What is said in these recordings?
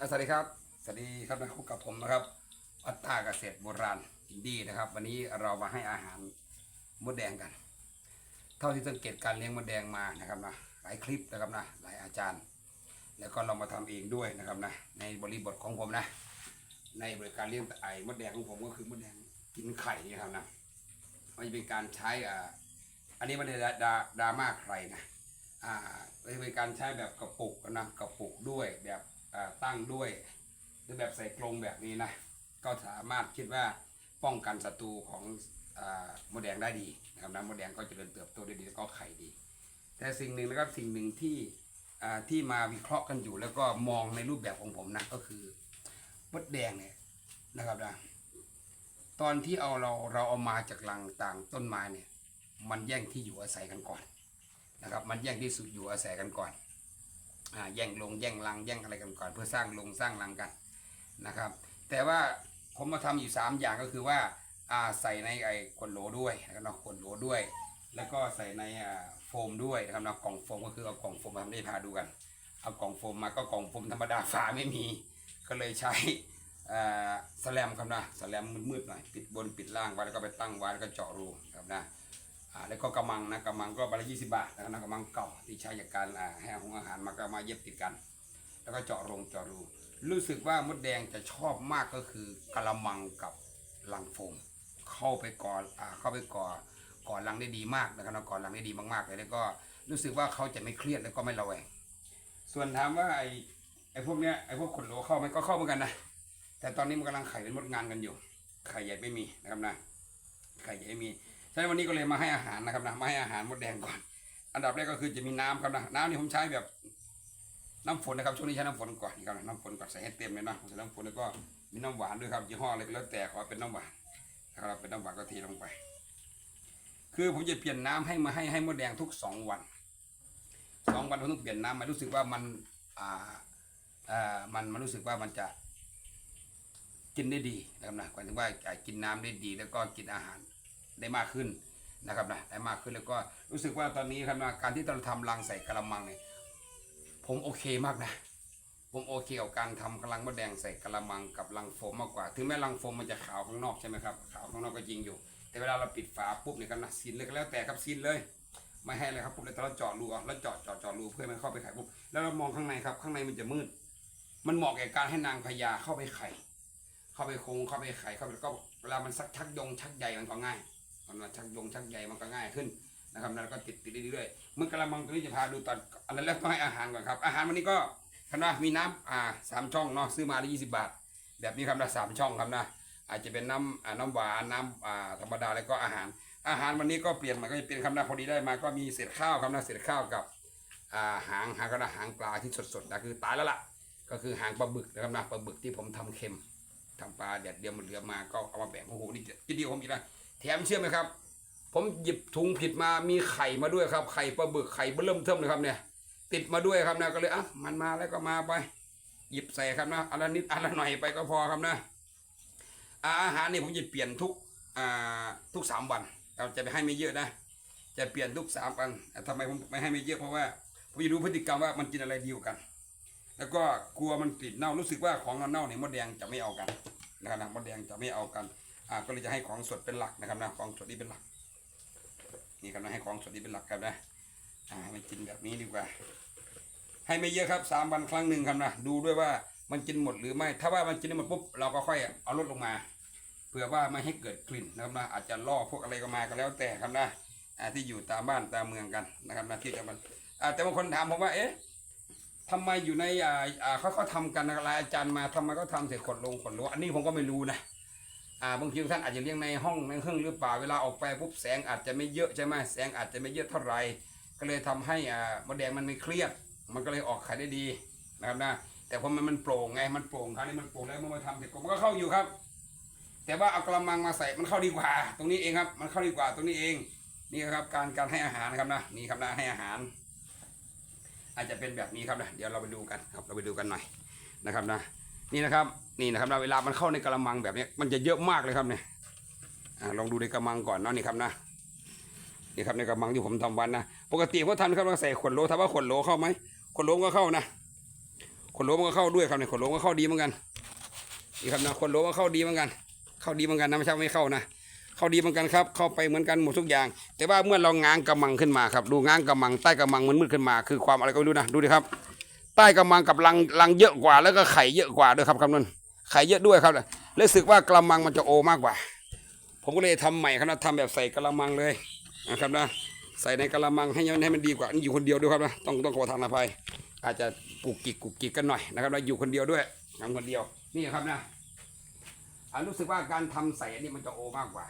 อะสวัสดีครับ สวัสดีครับนะพบกับผมนะครับ อัตตาเกษตรโบราณอินดี้นะครับ วันนี้เรามาให้อาหารมดแดงกัน เท่าที่สังเกตการเลี้ยงมดแดงมานะครับนะหลายคลิปนะครับนะหลายอาจารย์ แล้วก็เรามาทำเองด้วยนะครับนะในบริบทของผมนะ ในบริการเลี้ยงไอ้มดแดงของผมก็คือมดแดงกินไข่นี่ครับนะมันจะเป็นการใช้อ่าอันนี้ม่ได้ดาดาดราม่าใครนะอ่าเป็นการใช้แบบกระปุกนะกระปุกด้วยแบบ ตั้งด้วย หรือแบบใส่กรงแบบนี้นะก็สามารถคิดว่าป้องกันศัตรูของอมดแดงได้ดีนะครับนะมดแดงก็เจริญเติบโตได้ดีแล้วก็ไข่ดี แต่สิ่งหนึ่งนะครับสิ่งหนึ่งที่ที่มาวิเคราะห์กันอยู่ แล้วก็มองในรูปแบบของผมนะก็คือมดแดงเนี่ยนะครับนะตอนที่เอาเราเราเอามาจากรังต่างต้นไม้เนี่ย มันแย่งที่อยู่อาศัยกันก่อนนะครับ มันแย่งที่สุดอยู่อาศัยกันก่อน แย่งลงแย่งรังแย่งอะไรกันก่อน เพื่อสร้างลงสร้างรังกันนะครับ แต่ว่าผมมาทำอยู่สามอย่างก็คือว่าอ่าใส่ในไอ้ขวดโหลด้วยนะครับเนาะขวดโหลด้วย แล้วก็ใส่ในโฟมด้วยนะครับเนาะกล่องโฟมก็คือเอากล่องโฟมมาให้พาดูกัน เอากล่องโฟมมาก็กล่องโฟมธรรมดาฝาไม่มี ก็เลยใช้อ่าสแลมครับนะสแลมมืดๆหน่อยปิดบนปิดล่างไว้แล้วก็ไปตั้งไว้แล้วก็เจาะรูครับนะ อ่าแล้วก็กระมังนะกระมังก็ใบละยี่สิบาทนะครับนะกระมังเก่าที่ใช้จากการอ่าให้อาหารอาหารมาก็มาเย็บติดกัน แล้วก็เจาะรงเจาะรูรู้สึกว่ามดแดงจะชอบมากก็คือกระมังกับลังโฟม เข้าไปก่ออ่าเข้าไปก่อก่อรังได้ดีมากนะครับนะก่อรังได้ดีมากๆเลยแล้วก็รู้สึกว่าเขาจะไม่เครียดแล้วก็ไม่ระแวง ส่วนถามว่าไอ้ไอ้พวกเนี้ยไอ้พวกขนโหลเข้าไหมก็เข้าเหมือนกันนะแต่ตอนนี้มันกำลังไข่เป็นมดงานกันอยู่ ไข่ใหญ่ไม่มีนะครับนะไข่ใหญ่ไม่มี ฉะนั้นวันนี้ก็เลยมาให้อาหารนะครับนะมาให้อาหารมดแดงก่อน อันดับแรกก็คือจะมีน้ำครับนะน้ำนี่ผมใช้แบบน้ำฝนนะครับช่วงนี้ใช้น้ำฝนก่อนนี่ครับน้ำฝนก่อนใส่ให้เต็มเลยนะใส่น้ำฝนแล้วก็มีน้ำหวานด้วยครับยี่ห้ออะไรก็แล้วแต่ขอเป็นน้ำหวานนะครับเป็นน้ำหวานก็เทลงไป คือผมจะเปลี่ยนน้ำให้มาให้ให้มดแดงทุกสองวันสองวันผมต้องเปลี่ยนน้ำมันรู้สึกว่ามันอ่าอ่ามันมันรู้สึกว่ามันจะกินได้ดีนะครับนะหมายถึงว่าอ่ากินน้ำได้ดี แล้วก็กินอาหาร ได้มากขึ้นนะครับนะได้มากขึ้นแล้วก็รู้สึกว่าตอนนี้ครับนะการที่เราทำรังใส่กระมังเนี่ยผมโอเคมากนะ ผมโอเคกับการทำกระลังมดแดงใส่กระมังกับรังโฟมมากกว่า ถึงแม้รังโฟมมันจะขาวข้างนอกใช่ไหมครับขาวข้างนอกก็จริงอยู่ แต่เวลาเราปิดฝาปุ๊บเนี่ยครับนะซีนเลยก็แล้วแต่ครับซีนเลยไม่ให้เลยครับปุ๊บแล้วเราเจาะรูอาแล้วเจาะเจาะเจาะรูเพื่อให้มันเข้าไปไข่ปุ๊บแล้วเรามองข้างในครับ ข้างในมันจะมืด มันเหมาะแก่การให้นางพญาเข้าไปไข่ เข้าไปคงเข้าไปไข่เข้าไปแล้วก็เวลามันสักชักยงชักใหญ่มันก็ง่าย มันมาชักยงชักใหญ่มันก็ง่ายขึ้นนะครับแล้วก็ติดติดเรื่อยๆเมื่อกระมังตัวนี้จะพาดูตอนอันนั้นแรกต้องให้อาหารก่อนครับ อาหารวันนี้ก็คณะมีน้ำอ่าสามช่องเนาะซื้อมาได้ยี่สิบาท แบบนี้ครับนะสามช่องครับนะอาจจะเป็นน้ำอ่าน้ำหวานน้ำอ่าธรรมดาแล้วก็อาหาร อาหารวันนี้ก็เปลี่ยนใหมาก็จะเป็นคำนาพอดีได้มาก็มีเศษข้าวครับนะเศษข้าวกับอ่าหางหางก็นะหางปลาที่สดๆนะคือตายแล้วล่ะ ก็คือหางปลาบึกนะครับนะปลาบึกที่ผมทำเค็มทำปลาแดดเดียวมันเหลือมาก็เอามาแบ่งโอ้โหนี่จะดีผมอีกนะ แถมเชื่อไหมครับ ผมหยิบถุงผิดมามีไข่มาด้วยครับ ไข่ปลาบึกไข่เบิ่มเทิมเลยครับเนี่ย ติดมาด้วยครับนะก็เลยอะมันมาแล้วก็มาไป หยิบใส่ครับนะอันละนิดอันละหน่อยไปก็พอครับนะอ่าอาหารนี่ผมจะเปลี่ยนทุกอ่าทุกสามวันเราจะไปให้ไม่เยอะนะ จะเปลี่ยนทุกสามวันอะทำไมผมไม่ให้ไม่เยอะเพราะว่าผมจะรู้พฤติกรรมว่ามันกินอะไรดีกว่ากัน แล้วก็กลัวมันกลิ่นเน่ารู้สึกว่าของเน่าเนี่ยมดแดงจะไม่เอากันนะครับนะมดแดงจะไม่เอากัน อ่าก็เลยจะให้ของสดเป็นหลักนะครับนะของสดนี่เป็นหลักนี่ครับนะให้ของสดนี่เป็นหลักครับนะอ่ามันกินแบบนี้ดีกว่า ให้ไม่เยอะครับสามวันครั้งหนึ่งครับนะดูด้วยว่ามันกินหมดหรือไม่ ถ้าว่ามันกินไม่หมดปุ๊บเราก็ค่อยเอาลดลงมาเพื่อว่าไม่ให้เกิดกลิ่นนะครับนะอาจจะล่อพวกอะไรก็มาก็แล้วแต่ครับนะอ่าที่อยู่ตามบ้านตามเมืองกันนะครับนะที่จะมันอ่าแต่บางคนถามผมว่าเอ๊ะทำไมอยู่ในอ่าอ่าเขาเขาทำกันอะไรอาจารย์มาทำไมเขาทำเสร็จขดลงขดลงอันนี้ผมก็ไม่รู้นะ อ่าบางทีท่านอาจจะเลี้ยงในห้องในเครื่องหรือเปล่าเวลาออกไปปุ๊บแสงอาจจะไม่เยอะใช่ไหมแสงอาจจะไม่เยอะเท่าไหร่ก็เลยทำให้อ่ามดแดงมันไม่เครียด มันก็เลยออกไข่ได้ดีนะครับนะแต่พอมันมันโปร่งไงมันโปร่งคราวนี้มันโปร่งแล้วเมื่อมาทำเสร็จมันก็เข้าอยู่ครับ แต่ว่าเอากระมังมาใส่มันเข้าดีกว่า ตรงนี้เองครับ มันเข้าดีกว่าตรงนี้เอง นี่ครับการการให้อาหารครับนะนี่ครับนะให้อาหาร อาจจะเป็นแบบนี้ครับนะเดี๋ยวเราไปดูกันครับเราไปดูกันหน่อยนะครับนะนี่นะครับ นี่นะครับนะเวลามันเข้าในกระมังแบบนี้มันจะเยอะมากเลยครับเนี่ยอลองดูในกระมังก่อนเนาะนี่ครับนะนี่ครับในกระมังที่ผมทำวันนะปกติพวกท่านครับเราใส่ขวดโหลถามว่าขวดโหลเข้าไหมขวดโหลก็เข้านะขคนโลมันก็เข้าด้วยครับเนี่ยคนโลก็เข้าดีเหมือนกันนี่ครับนะคนโลก็เข้าดีเหมือนกัน เข้าดีเหมือนกันนะไม่ใช่ไม่เข้านะเข้าดีเหมือนกันครับ เข้าไปเหมือนกันหมดทุกอย่าง แต่ว่าเมื่อเราง้างกำมังขึ้นมาครับ ดูง้างกำมังใต้กำมังมันมืดขึ้นมา คือความอะไรก็ไม่รู้นะดูดิครับ ใต้กำมังกับรังรังเยอะกว่าแล้วก็ไข่เยอะกว่าด้วยครับคำนั้น ข่เยอะด้วยครับรู้สึกว่ากระมังมันจะโอมากกว่า ผมก็เลยทำใหม่ครับนะทำแบบใส่กระมังเลยนะครับนะใส่ในกระมังให้มันให้มันดีกว่านี่อยู่คนเดียวด้วยครับนะต้องต้องขอทางอภัยอาจจะกุกกิกกุกกิกกันหน่อยนะครับนะอยู่คนเดียวด้วยทำคนเดียวนี่ครับนะอ่ารู้สึกว่าการทำใส่อันนี้มันจะโอมากกว่า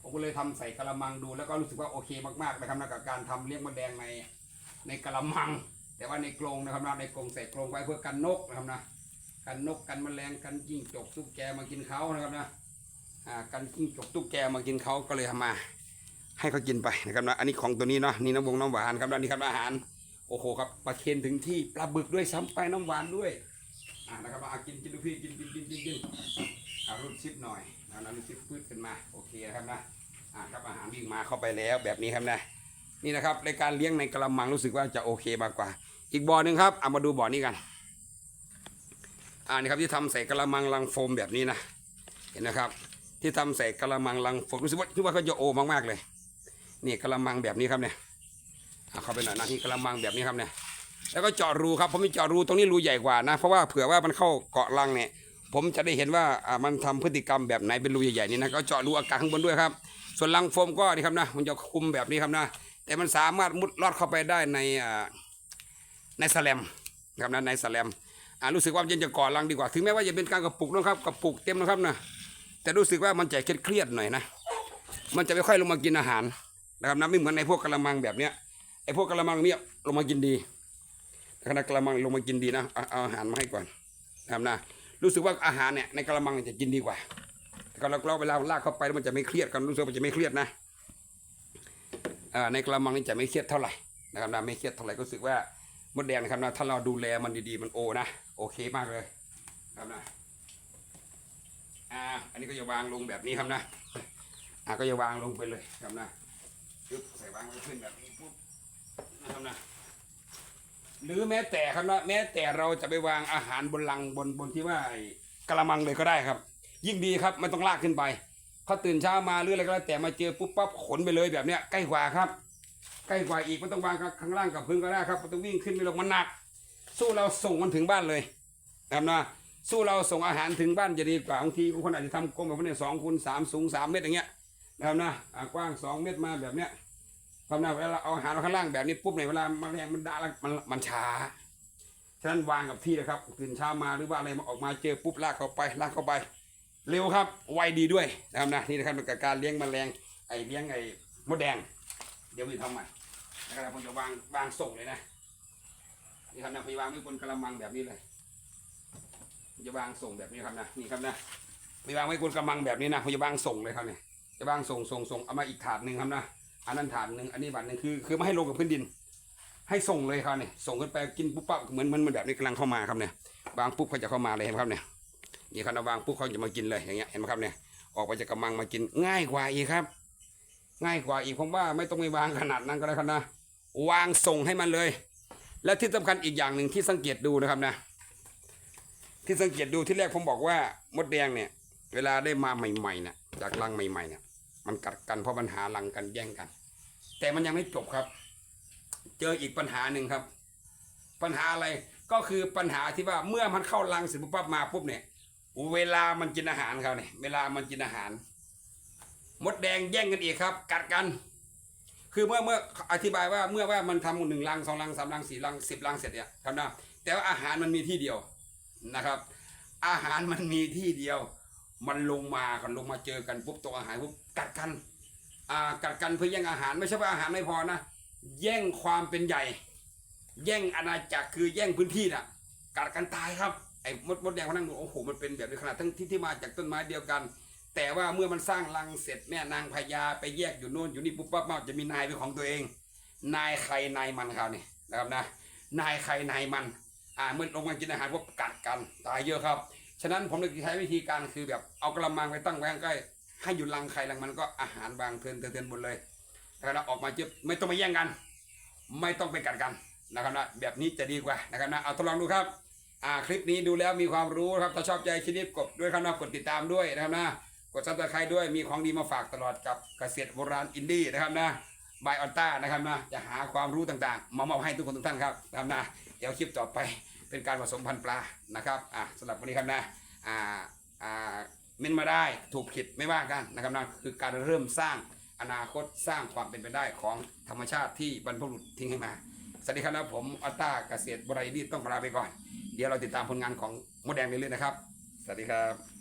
ผมก็เลยทำใส่กระมังดู แล้วก็รู้สึกว่าโอเคมากๆนะครับนะกับการทำเลี้ยงมดแดงในในกระมัง แต่ว่าในกรงนะครับนะในกรงใส่กรงไว้เพื่อกันนกนะครับนะ กันนกกันแมลงกันจิ้งจกตุ๊กแกมากินเขานะครับนะอ่ากันจิ้งจกตุ๊กแกมากินเขาก็เลยทำมา ให้เขากินไปนะครับนะอันนี้ของตัวนี้เนาะนี่น้ำวงน้ำหวานครับนะนี่ครับอาหารโอ้โหครับปลาเค็นถึงที่ปลาบึกด้วยซ้ำไปน้ำหวานด้วยอ่านะครับมากินกินดูพี่กินกินกินกินกินอารุ่นซิปหน่อยนะรุ่นซิปพืชขึ้นมาโอเคนะครับนะอ่าครับอาหารวิ่งมาเข้าไปแล้วแบบนี้ครับนะนี่นะครับในการเลี้ยงในกระมังรู้สึกว่าจะโอเคมากกว่า อีกบ่อหนึ่งครับเอามาดูบ่อนี้กัน อ่านี่ครับที่ทำใส่กระมังลังโฟมแบบนี้นะเห็นนะครับ ที่ทำใส่กระมังลังโฟมรู้สึกว่าคิดว่าเขาจะโอมากๆเลยนี่กระมังแบบนี้ครับเนี่ยเอาเข้าไปหน่อยนะที่กระมังแบบนี้ครับเนี่ยแล้วก็เจาะรูครับผมมีเจาะรูตรงนี้รูใหญ่กว่านะ เพราะว่าเผื่อว่ามันเข้าเกาะรังเนี่ยผมจะได้เห็นว่าอ่ามันทำพฤติกรรมแบบไหนเป็นรูใหญ่ๆนี่นะก็เจาะรูอากาศข้างบนด้วยครับ ส่วนรังโฟมก็นี่ครับนะมันจะคุมแบบนี้ครับนะแต่มันสามารถมุดลอดเข้าไปได้ในในสแลมนะครับนะในสแลม รู้สึกว่ามันจะก่อรังดีกว่า ถึงแม้ว่าจะเป็นการกระปุกนะครับกระปุกเต็มนะครับนะแต่รู้สึกว่ามันจะเครียดหน่อยนะ มันจะไม่ค่อยลงมากินอาหารนะครับนะไม่เหมือนในพวกกระมังแบบเนี้ยไอ้พวกกระมังเนี่ยลงมากินดีขณะกระมังลงมากินดีนะเอาอาหารมาให้ก่อนนะครับนะรู้สึกว่าอาหารเนี่ยในกระมังจะกินดีกว่าก็เราเวลาลากเข้าไปมันจะไม่เครียดกันรู้สึกมันจะไม่เครียดนะอ่าในกระมังนี่จะไม่เครียดเท่าไหร่นะครับนะไม่เครียดเท่าไหร่ก็รู้สึกว่า มดแดงนะครับนะถ้าเราดูแลมันดีๆมันโอนะโอเคมากเลยครับนะอ่าอันนี้ก็จะวางลงแบบนี้ครับนะอ่าก็จะวางลงไปเลยครับนะปึ๊บใส่วางไว้ขึ้นแบบนี้ปุ๊บนะครับนะหรือแม้แต่ครับนะแม้แต่เราจะไปวางอาหารบนลังบนบนที่ว่าไอ้กระมังเลยก็ได้ครับ ยิ่งดีครับไม่ต้องลากขึ้นไปเขาตื่นเช้ามาหรืออะไรก็แล้วแต่มาเจอปุ๊บปั๊บขนไปเลยแบบเนี้ยใกล้กว่าครับ ใกล้กว่าอีกไม่ต้องวางข้างล่างกับพื้นก็ได้ครับไม่ต้องวิ่งขึ้นไปลงมันหนัก สู้เราส่งมันถึงบ้านเลยนะครับนะสู้เราส่งอาหารถึงบ้านจะดีกว่าบางทีบางคนอาจจะทำกลมแบบนี้สองคูณสามสูงสามเมตรอย่างเงี้ยนะครับนะกว้างสองเมตรมาแบบเนี้ยครับนะเวลาเอาอาหารมาข้างล่างแบบนี้ปุ๊บเนี่ยเวลาแมลงมันด่าแล้วมันมันช้าฉะนั้นวางกับที่นะครับตื่นเช้ามาหรือว่าอะไรมาออกมาเจอปุ๊บลากเข้าไปลากเข้าไป เร็วครับไวดีด้วยนะครับนะนี่นะครับเป็นการเลี้ยงแมลงไอเลี้ยงไอมดแดง เดี๋ยวมีทำใหม่นะครับผมจะวางวางส่งเลยนะนี่ครับนะผมจะวางไว้บนกระมังแบบนี้เลยผมจะวางส่งแบบนี้ครับนะนี่ครับนะผมจะวางไว้บนกระมังแบบนี้นะผมจะวางส่งเลยครับเนี่ยจะวางส่งส่งส่งเอามาอีกถาดหนึ่งครับนะอันนั้นถาดหนึ่งอันนี้ถาดหนึ่งคือคือไม่ให้ลงกับพื้นดิน ให้ส่งเลยครับเนี่ยส่งขึ้นไปกินปุ๊บปั๊บเหมือนมือนเหมือนแบบนี้กำลังเข้ามาครับเนี่ยวางปุ๊บเขาจะเข้ามาเลยเห็นไหมครับเนี่ยนี่ครับนะวางปุ๊บเขาจะมากินเลยอย่างเงี้ยเห็นไหมครับเนี่ยออกไปจากกระมังมากินง่ายกว่าอีกครับ ง่ายกว่าอีกผมว่าไม่ต้องไปวางขนาดนั้นก็ได้ครับนะ วางส่งให้มันเลย และที่สำคัญอีกอย่างหนึ่งที่สังเกตดูนะครับนะ ที่สังเกตดูที่แรกผมบอกว่ามดแดงเนี่ย เวลาได้มาใหม่ๆเนี่ยจากรังใหม่ๆเนี่ยมันกัดกันเพราะปัญหารังกันแย่งกัน แต่มันยังไม่จบครับ เจออีกปัญหาหนึ่งครับ ปัญหาอะไรก็คือปัญหาที่ว่าเมื่อมันเข้ารังเสร็จปุ๊บมาปุ๊บเนี่ย เวลามันกินอาหารเขาเนี่ยเวลามันกินอาหาร มดแดงแย่งกันอีกครับ กัดกัน คือเมื่อเมื่ออธิบายว่าเมื่อว่ามันทำหนึ่งรังสองรังสามรังสี่รังสิบรังเสร็จเนี่ยครับนะแต่ว่าอาหารมันมีที่เดียวนะครับ อาหารมันมีที่เดียว มันลงมากันลงมาเจอกันปุ๊บตัวอาหารปุ๊บกัดกันอ่ากัดกันเพื่อแย่งอาหารไม่ใช่ว่าอาหารไม่พอนะแย่งความเป็นใหญ่ แย่งอาณาจักรคือแย่งพื้นที่น่ะกัดกันตายครับไอ้มดมดแดงเขานั่งโอ้โหมันเป็นแบบนี้ขนาดทั้งที่ที่มาจากต้นไม้เดียวกัน แต่ว่าเมื่อมันสร้างรังเสร็จแม่นางพญาไปแยกอยู่โน่นอยู่นี่ปุ๊บปั๊บมาจะมีนายเป็นของตัวเอง นายใครนายมันครับนี่นะครับนะ นายใครนายมัน อ่าเมื่อลงมากินอาหารพวกกัดกันตายเยอะครับฉะนั้นผมเลยใช้วิธีการคือแบบเอากระมังไปตั้งไว้ใกล้ให้อยู่รังใครรังมันก็อาหารบางเทินเทินเทินหมดเลยแล้วเราออกมาเจอไม่ต้องมาแย่งกัน ไม่ต้องไปกัดกันนะครับนะแบบนี้จะดีกว่านะครับนะเอาทดลองดูครับอ่าคลิปนี้ดูแล้วมีความรู้ครับถ้าชอบใจคลิปนี้กดด้วยครับนะกดติดตามด้วยนะครับนะ ดซับสไครต์ด้วยมีของดีมาฝากตลอดกับเกษตรโบราณอินดี้นะครับนะบายออนต้านะครับนะจะหาความรู้ต่างๆ มามอบให้ทุกคนทุกท่านครับนะครับนะเดี๋ยวคลิปต่อไปเป็นการผสมพันธุ์ปลานะครับอะสำหรับวันนี้ครับนะอ่าอ่าเม้นมาได้ถูกผิดไม่ว่ากันนะครับนะคือการเริ่มสร้างอนาคตสร้างความเป็นไปได้ของธรรมชาติที่บรรพบุรุษทิ้งให้มาสวัสดีครับผมอัตตาเกษตรบรายดีต้องลาไปก่อน เดี๋ยวเราติดตามผลงานของมดแดงเรื่อยๆนะครับสวัสดีครับ